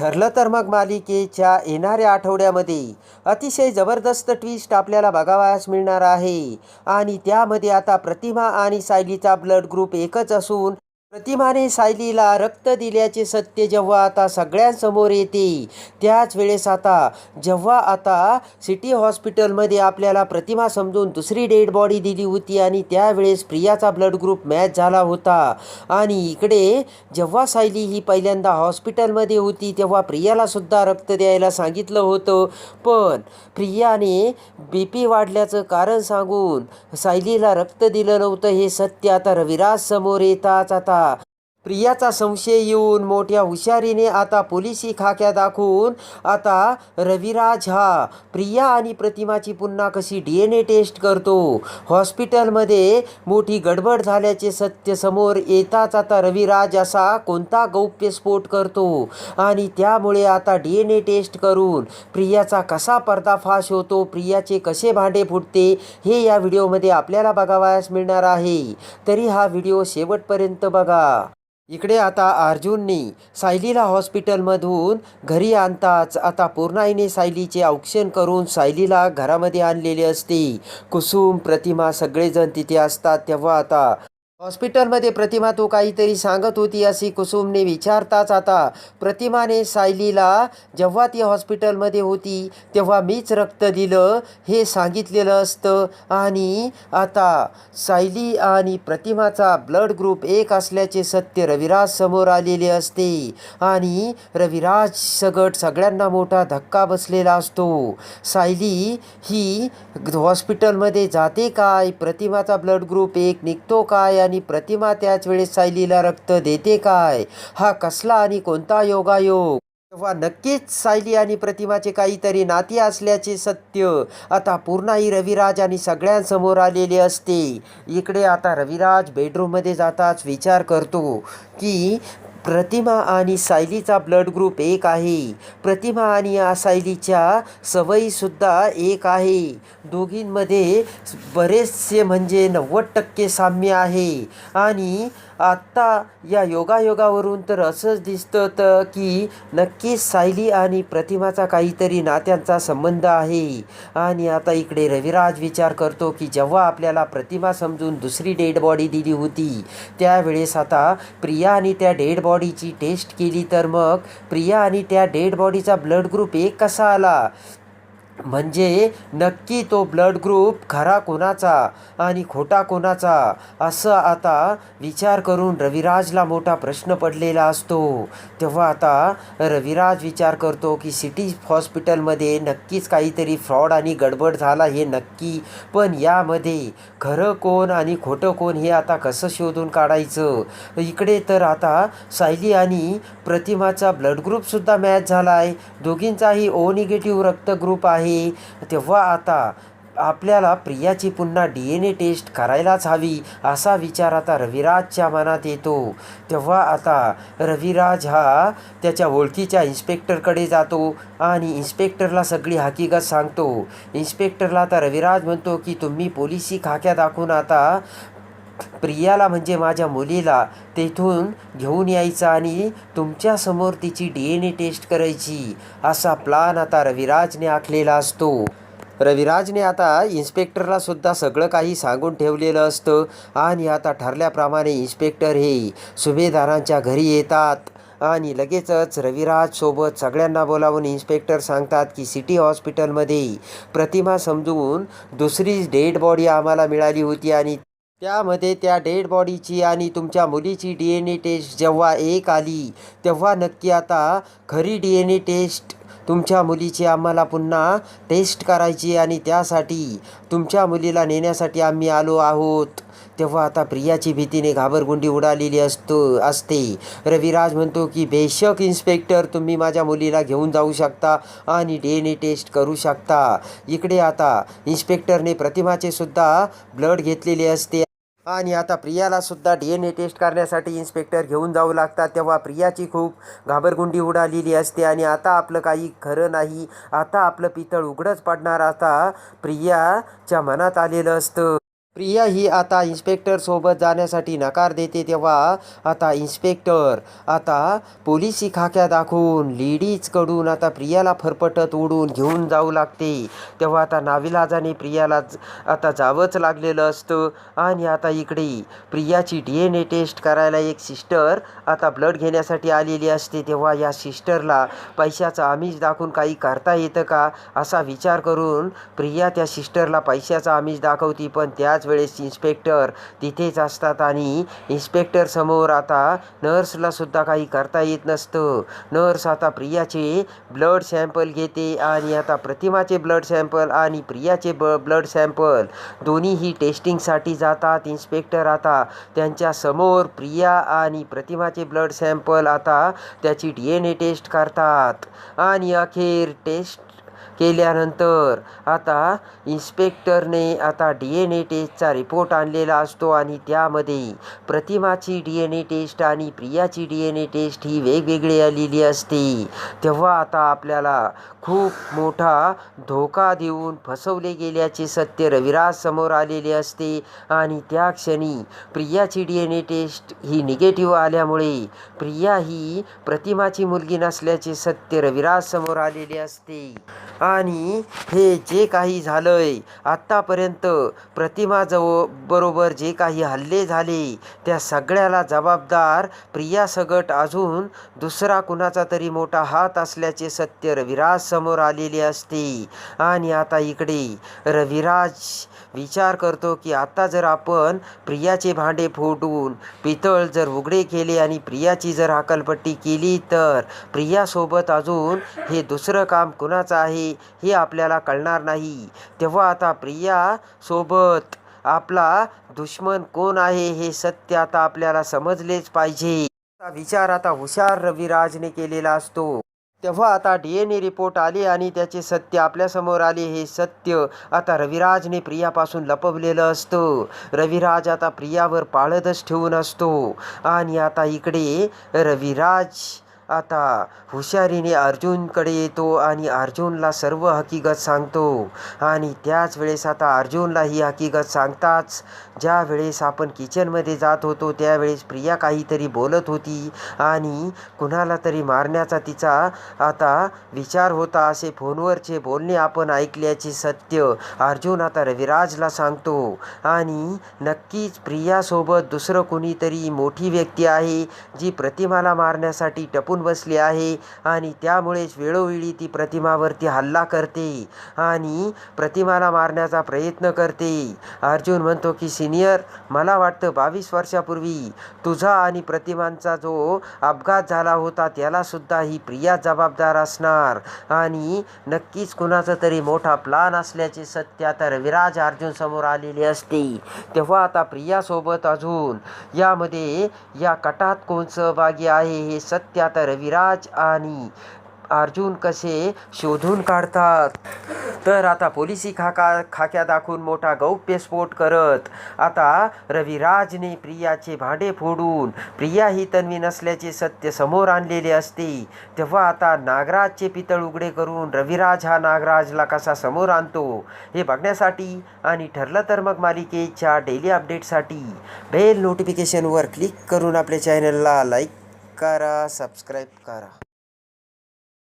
ठरलं तर मग मालिकेच्या येणाऱ्या आठवड्यामध्ये अतिशय जबरदस्त ट्विस्ट आपल्याला बघावयास मिळणार आहे. आणि त्यामध्ये आता प्रतिमा आणि सायलीचा ब्लड ग्रुप एकच असून प्रतिमाने सायलीला रक्त दिल्याचे सत्य जेव्हा आता सगळ्यांसमोर येते त्याच वेळेस आता जेव्हा आता सिटी हॉस्पिटलमध्ये आपल्याला प्रतिमा समजून दुसरी डेड बॉडी दिली होती आणि त्यावेळेस प्रियाचा ब्लड ग्रुप मॅच झाला होता. आणि इकडे जेव्हा सायली ही पहिल्यांदा हॉस्पिटलमध्ये होती तेव्हा प्रियालासुद्धा रक्त द्यायला सांगितलं होतं. पण प्रियाने बी पी वाढल्याचं कारण सांगून सायलीला रक्त दिलं नव्हतं हे सत्य आता रविराज समोर येताच आता प्रियाचा संशय येऊन मोठ्या हुशारीने आता पोलिसी खाक्या दाखवून आता रविराज हा प्रिया आणि प्रतिमाची पुन्हा कशी डी एन ए टेस्ट करतो. हॉस्पिटलमध्ये मोठी गडबड झाल्याचे सत्य समोर येताच आता रविराज असा कोणता गौप्यस्फोट करतो आणि त्यामुळे आता डी एन ए टेस्ट करून प्रियाचा कसा पर्दाफाश होतो प्रियाचे कसे भांडे फुटते हे या व्हिडिओमध्ये आपल्याला बघावयास मिळणार आहे. तरी हा व्हिडिओ शेवटपर्यंत बघा. इकडे आता अर्जुननी सायलीला हॉस्पिटलमधून घरी आणताच आता पूर्णाईने सायलीचे औक्षण करून सायलीला घरामध्ये आणलेले असते. कुसुम प्रतिमा सगळेजण तिथे असतात तेव्हा आता हॉस्पिटलमध्ये प्रतिमा तू काहीतरी सांगत होती अशी कुसुमने विचारताच आता प्रतिमाने सायलीला जेव्हा ती हॉस्पिटलमध्ये होती तेव्हा मीच रक्त दिलं हे सांगितलेलं असतं. आणि आता सायली आणि प्रतिमाचा ब्लड ग्रुप एक असल्याचे सत्य रविराज समोर आलेले असते. आणि रविराज सगट सगळ्यांना मोठा धक्का बसलेला असतो. सायली ही हॉस्पिटलमध्ये जाते काय? प्रतिमाचा ब्लड ग्रुप एक निघतो काय? आणि प्रतिमा त्याच वेळेस सायलीला रक्त देते काय? हा कसला आणि कोणता योगायोग? तेव्हा नक्कीच सायली आणि प्रतिमाचे काहीतरी नाती असल्याचे सत्य आता पूर्णाही रविराज आणि सगळ्यांसमोर आलेले असते. इकडे आता रविराज बेडरूममध्ये जाताच विचार करतो की प्रतिमा आणि सायलीचा ब्लड ग्रुप एक आहे. प्रतिमा आणि या सायलीच्या सवयीसुद्धा एक आहे. दोघींमध्ये बरेचसे म्हणजे नव्वद टक्के साम्य आहे. आणि आत्ता या योगायोगावरून तर असंच दिसतं तर की नक्कीच सायली आणि प्रतिमाचा काहीतरी नात्यांचा संबंध आहे. आणि आता इकडे रविराज विचार करतो की जेव्हा आपल्याला प्रतिमा समजून दुसरी डेड बॉडी दिली होती त्यावेळेस आता प्रिया आणि त्या डेड बॉडीची टेस्ट केली तर मग प्रिया आणि त्या डेड बॉडीचा ब्लड ग्रुप एक कसा आला? म्हणजे नक्की तो ब्लड ग्रुप खरा कोणाचा आणि खोटा कोणाचा असं आता विचार करून रविराजला मोठा प्रश्न पडलेला असतो. तेव्हा आता रविराज विचार करतो की सिटी हॉस्पिटलमध्ये नक्कीच काहीतरी फ्रॉड आणि गडबड झाला हे नक्की पण यामध्ये खरं कोण आणि खोटं कोण हे आता कसं शोधून काढायचं? इकडे तर आता सायली आणि प्रतिमाचा ब्लड ग्रुपसुद्धा मॅच झाला आहे दोघींचाही ओ निगेटिव्ह रक्त ग्रुप आहे. तेव्हा आता आपल्याला प्रियाची पुन्हा डी एन ए टेस्ट करायलाच हवी असा विचार आता रविराजच्या मनात येतो. तेव्हा आता रविराज हा त्याच्या ओळखीच्या इन्स्पेक्टरकडे जातो आणि इन्स्पेक्टरला सगळी हकीकत सांगतो. इन्स्पेक्टरला आता रविराज म्हणतो की तुम्ही पोलिसी खाक्या दाखवून आता प्रियाला म्हणजे माझ्या मुलीला. तेथून घेऊन यायचं आणि तुमच्यासमोर तिची डी एन ए टेस्ट करायची. असा प्लान आता रविराजने आखलेला असतो. रविराजने आता इन्स्पेक्टरला सुद्धा सगळं काही सांगून ठेवलेलं असतं. आणि आता ठरल्याप्रमाणे इन्स्पेक्टर हे सुभेदारांच्या घरी येतात. आणि लगेचच रविराज सोबत सगळ्यांना बोलावून इन्स्पेक्टर सांगतात की सिटी हॉस्पिटलमध्ये प्रतिमा समजून दुसरी डेड बॉडी आम्हाला मिळाली होती आणि त्यामध्ये त्या डेड बॉडीची आणि तुमच्या मुलीची डी एन ए टेस्ट जेव्हा एक आली तेव्हा नक्की आता खरी डी एन ए टेस्ट तुमच्या मुलीची आम्हाला पुन्हा टेस्ट करायची आणि त्यासाठी तुमच्या मुलीला नेण्यासाठी आम्ही आलो आहोत. तेव्हा आता प्रियाची भीतीने घाबरगुंडी उडालेली असतो असते. रविराज म्हणतो की बेशक इन्स्पेक्टर तुम्ही माझ्या मुलीला घेऊन जाऊ शकता आणि डी एन ए टेस्ट करू शकता. इकडे आता इन्स्पेक्टरने प्रतिमाचे सुद्धा ब्लड घेतलेले असते. आणि आता प्रियाला सुद्धा डी एन ए टेस्ट करण्यासाठी इन्स्पेक्टर घेऊन जाऊ लागतात. तेव्हा प्रियाची खूप घाबरगुंडी उडालेली असते आणि आता आपलं काही खरं नाही. आता आपलं पितळ उघडच पडणार. आता प्रियाच्या मनात आलेलं असतं. प्रिया ही आता इन्स्पेक्टर सोबत जाण्यासाठी नकार देते तेव्हा आता इन्स्पेक्टर आता पोलिसी खाक्या दाखवून लेडीजकडून आता प्रियाला फरफटत ओढून घेऊन जाऊ लागते. तेव्हा आता नाविलाजाने प्रियाला आता जावंच लागलेलं असतं. आणि आता इकडे प्रियाची डी एन ए टेस्ट करायला एक सिस्टर आता ब्लड घेण्यासाठी आलेली असते. तेव्हा या सिस्टरला पैशाचं आमिष दाखवून काही करता येतं का? असा विचार करून प्रिया त्या सिस्टरला पैशाचा आमिष दाखवती. पण त्याच वेळेस इन्स्पेक्टर तिथेच असतात आणि इन्स्पेक्टर समोर आता नर्सलासुद्धा काही करता येत नसतं. नर्स आता प्रियाचे ब्लड सॅम्पल घेते आणि आता प्रतिमाचे ब्लड सॅम्पल आणि प्रियाचे ब ब्लड सॅम्पल दोन्हीही टेस्टिंगसाठी जातात. इन्स्पेक्टर आता त्यांच्यासमोर प्रिया आणि प्रतिमाचे ब्लड सॅम्पल आता त्याची डी एन ए टेस्ट करतात. आणि अखेर टेस्ट केल्यानंतर आता इन्स्पेक्टरने आता डी एन ए टेस्टचा रिपोर्ट आणलेला असतो आणि त्यामध्ये प्रतिमाची डी एन ए टेस्ट आणि प्रियाची डी एन ए टेस्ट ही वेगवेगळी आलेली असते. तेव्हा आता आपल्याला खूप मोठा धोका देऊन फसवले गेल्याचे सत्य रविराज समोर आलेले असते आणि त्या क्षणी प्रियाची डी एन ए टेस्ट ही निगेटिव्ह आल्यामुळे प्रिया ही प्रतिमाची मुलगी नसल्याचे सत्य रविराज समोर आलेले असते. आणि हे जे काही झालं आहे आत्तापर्यंत प्रतिमाजवळ बरोबर जे काही हल्ले झाले त्या सगळ्याला जबाबदार प्रिया सगट अजून दुसरा कुणाचा तरी मोठा हात असल्याचे सत्य रविराज समोर आलेले असते. आणि आता इकडे रविराज विचार करतो की आता जर आपण प्रियाचे भांडे फोडून पितळ जर उघडे केले आणि प्रियाची जर हाकलपट्टी केली तर प्रियासोबत अजून हे दुसरं काम कुणाचं आहे? हे आपल्याला कळणार नाही. तेव्हा आता प्रिया सोबत आपला दुश्मन कोण आहे हे सत्य आता आपल्याला समजलेच पाहिजे. विचार आता हुशार रविराजने केलेला असतो. तेव्हा आता डी एन ए रिपोर्ट आले आणि त्याचे सत्य आपल्यासमोर आले. हे सत्य आता रविराजने प्रियापासून लपवलेलं असतं. रविराज आता प्रियावर पाळतच ठेवून असतो. आणि आता इकडे रविराज आता हुशारीने अर्जुनकडे येतो आणि अर्जुनला सर्व हकीकत सांगतो. आणि त्याच वेळेस आता अर्जुनला ही हकीकत सांगताच ज्या वेळेस आपण किचनमध्ये जात होतो त्यावेळेस प्रिया काहीतरी बोलत होती आणि कुणाला तरी मारण्याचा तिचा आता विचार होता असे फोनवरचे बोलणे आपण ऐकल्याचे सत्य अर्जुन आता रविराजला सांगतो. आणि नक्कीच प्रियासोबत दुसरं कोणीतरी मोठी व्यक्ती आहे जी प्रतिमाला मारण्यासाठी टपून बसली आहे आणि त्यामुळेच वेळोवेळी ती प्रतिमावरती हल्ला करते आणि प्रतिमाला मारण्याचा प्रयत्न करते. अर्जुन म्हणतो की सिनियर मला वाटतं बावीस वर्षापूर्वी तुझा आणि प्रतिमांचा जो अपघात झाला होता त्यालासुद्धा ही प्रिया जबाबदार असणार आणि नक्कीच कुणाचा तरी मोठा प्लान असल्याचे सत्य आता रविराज अर्जुन समोर आलेले असते. तेव्हा आता प्रियासोबत अजून यामध्ये या कटात कोण सहभागी आहे हे सत्य आता रविराज आणि अर्जुन कसे शोधून काढतात? तर आता पोलिसी खाका खाक्या दाखवून मोठा गौप्यस्फोट करत आता रविराजने प्रियाचे भांडे फोडून प्रिया ही तन्वी नसल्याचे सत्य समोर आणलेले असते. तेव्हा आता नागराजचे पितळ उघडे करून रविराज हा नागराजला कसा समोर आणतो हे बघण्यासाठी आणि ठरलं तर मग मालिकेच्या डेली अपडेटसाठी बेल नोटिफिकेशनवर क्लिक करून आपल्या चॅनलला लाईक करा सबस्क्राईब करा.